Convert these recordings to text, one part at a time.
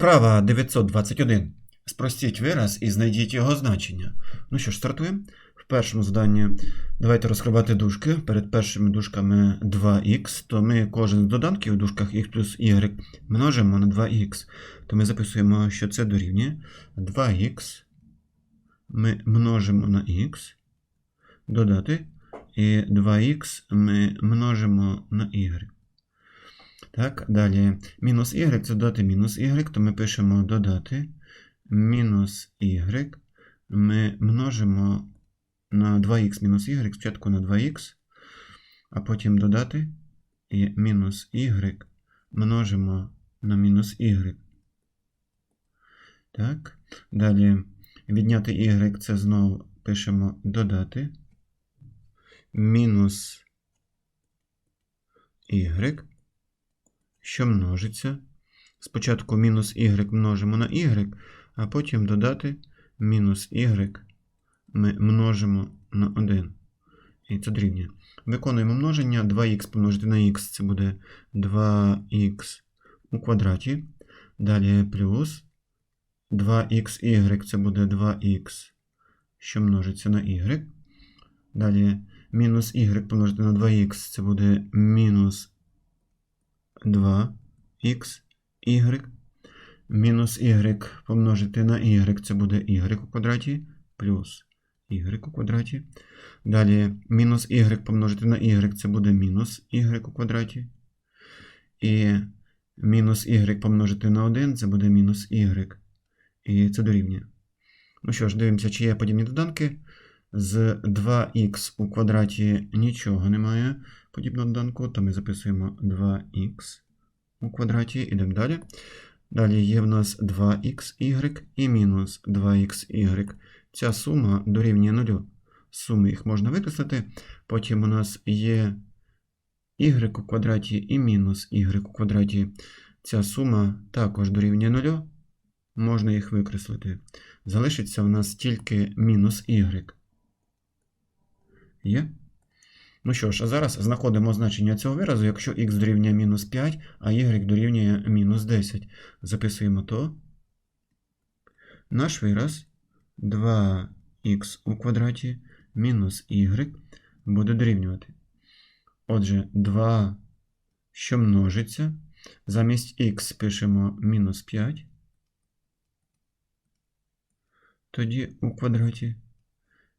Вправа 921. Спростіть вираз і знайдіть його значення. Ну що ж, стартуємо. В першому заданні давайте розкривати дужки. Перед першими дужками 2х, то ми кожен з доданків у дужках x плюс y множимо на 2х. То ми записуємо, що це дорівнює 2х. Ми множимо на х, додати, і 2х ми множимо на y. Так, далі. Мінус y це додати мінус y, то ми пишемо додати мінус y. Ми множимо на 2х мінус y, спочатку на 2х, а потім додати. І мінус y множимо на мінус y. Так, далі. Відняти y це знову пишемо додати мінус y що множиться. Спочатку мінус y множимо на y, а потім додати мінус y ми множимо на 1. І це дорівнює. Виконуємо множення. 2х помножити на х це буде 2х у квадраті. Далі плюс 2xy це буде 2х, що множиться на y. Далі мінус y помножити на 2х це буде мінус 2х, y. Мінус y помножити на y, це буде y у квадраті, плюс y у квадраті. Далі мінус y помножити на y, це буде мінус y у квадраті. І мінус y помножити на 1, це буде мінус y. І це дорівнює. Ну що ж, дивимося, чи є подібні доданки. З 2х у квадраті нічого немає подібного доданку, то ми записуємо 2х у квадраті, ідемо далі. Далі є в нас 2xy і мінус 2xy. Ця сума дорівнює 0. Суми їх можна викреслити. Потім у нас є y у квадраті і мінус y у квадраті. Ця сума також дорівнює 0. Можна їх викреслити. Залишиться в нас тільки мінус y. Є? Ну що ж, а зараз знаходимо значення цього виразу, якщо х дорівнює мінус 5, а y дорівнює мінус 10. Записуємо то. Наш вираз 2х у квадраті мінус y буде дорівнювати. Отже, 2, що множиться. Замість х пишемо мінус 5. Тоді у квадраті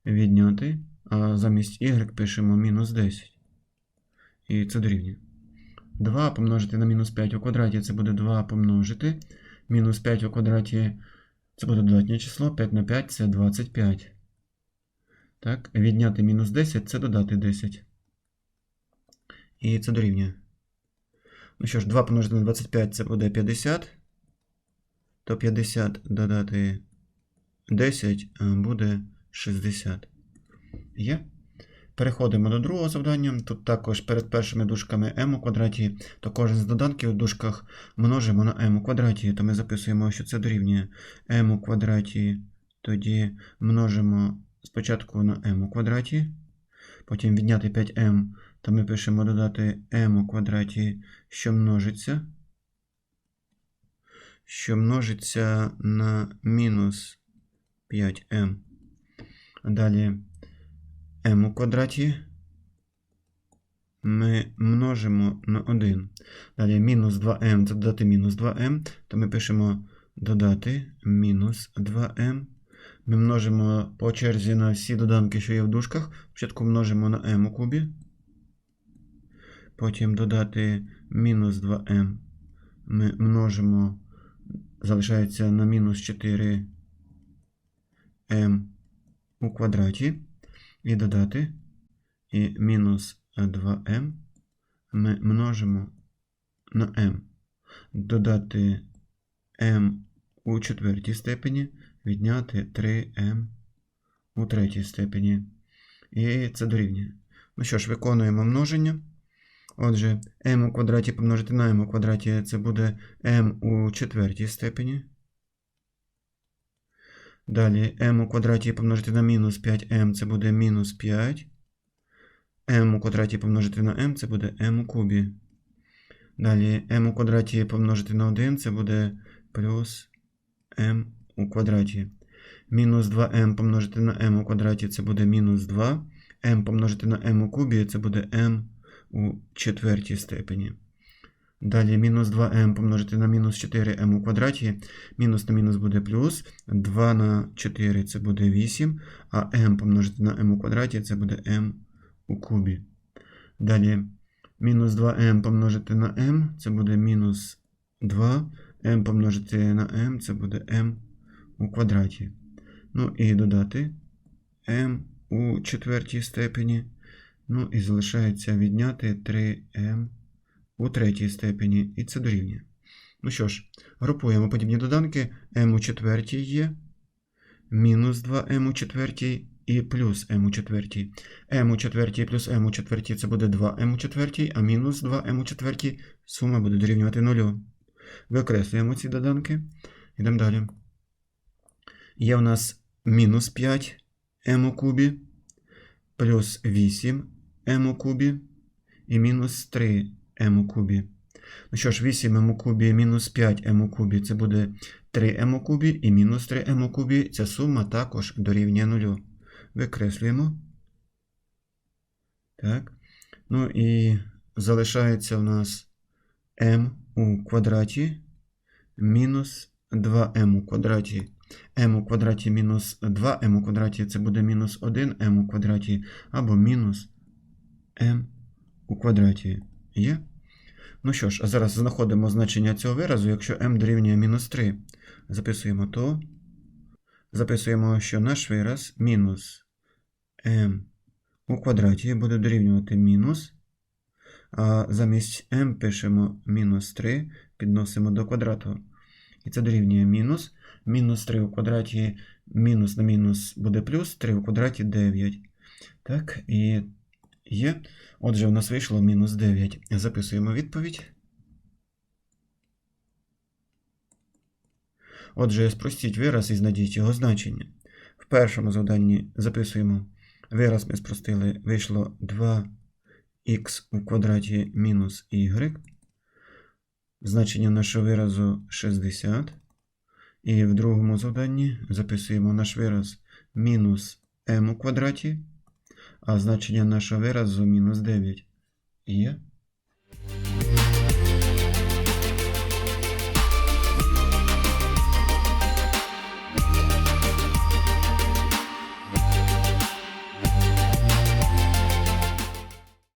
відняти. Замість y пишемо мінус 10. І це дорівнює. 2 помножити на мінус 5 у квадраті це буде 2 помножити. Мінус 5 у квадраті це буде додатнє число. 5 на 5 це 25. Так, відняти мінус 10 це додати 10. І це дорівнює. Ну що ж, 2 помножити на 25 це буде 50. То 50 додати 10 буде 60. Є. Переходимо до другого завдання. Тут також перед першими дужками m у квадраті, то кожен з доданків у дужках множимо на m у квадраті, то ми записуємо, що це дорівнює m у квадраті, тоді множимо спочатку на m у квадраті, потім відняти 5m, то ми пишемо додати m у квадраті, що множиться, що множиться на мінус 5m. Далі m у квадраті ми множимо на 1. Далі мінус 2m це додати мінус 2m, то ми пишемо додати мінус 2m. Ми множимо по черзі на всі доданки, що є в дужках. Спочатку множимо на m у кубі. Потім додати мінус 2m. Ми множимо, залишається на мінус 4m у квадраті і додати, і мінус 2m ми множимо на m. Додати m у четвертій степені, відняти 3m у третій степені. І це дорівнює. Ну що ж, виконуємо множення. Отже, m у квадраті помножити на m у квадраті це буде m у четвертій степені. Далі m у квадраті помножити на мінус 5m це буде мінус 5. m у квадраті помножити на m це буде m у кубі. Далі m у квадраті помножити на 1 це буде плюс m у квадраті. Мінус 2m помножити на m у квадраті це буде мінус 2. m помножити на m у кубі це буде m у четвертій степені. Далі мінус 2m помножити на мінус 4m у квадраті. Мінус на мінус буде плюс. 2 на 4 це буде 8. А m помножити на m у квадраті це буде m у кубі. Далі мінус 2m помножити на m це буде мінус 2. m помножити на m це буде m у квадраті. Ну і додати m у четвертій степені. Ну і залишається відняти 3m у третій степені, і це дорівнює. Ну що ж, групуємо подібні доданки. m у четвертій є, мінус 2m у четвертій і плюс m у четвертій. m у четвертій плюс m у четвертій це буде 2m у четвертій, а мінус 2m у четвертій сума буде дорівнювати 0. Викреслюємо ці доданки. Йдемо далі. Є у нас мінус 5m у кубі, плюс 8m у кубі і мінус 3 m у кубі. Ну що ж, 8m у кубі мінус 5m у кубі це буде 3m у кубі і мінус 3m у кубі. Ця сума також дорівнює 0. Викреслюємо. Так. Ну і залишається у нас m у квадраті мінус 2m у квадраті. m у квадраті мінус 2m у квадраті це буде мінус 1m у квадраті або мінус m у квадраті. Є? Ну що ж, а зараз знаходимо значення цього виразу, якщо m дорівнює мінус 3. Записуємо то. Записуємо, що наш вираз мінус m у квадраті буде дорівнювати мінус. А замість m пишемо мінус 3, підносимо до квадрату. І це дорівнює мінус. Мінус 3 у квадраті, мінус на мінус буде плюс, 3 у квадраті 9. Так, і є. Отже, у нас вийшло мінус 9. Записуємо відповідь. Отже, спростіть вираз і знайдіть його значення. В першому завданні записуємо вираз ми спростили, вийшло 2х у квадраті мінус y. Значення нашого виразу 60. І в другому завданні записуємо наш вираз мінус m у квадраті, а значення нашого виразу мінус 9 є.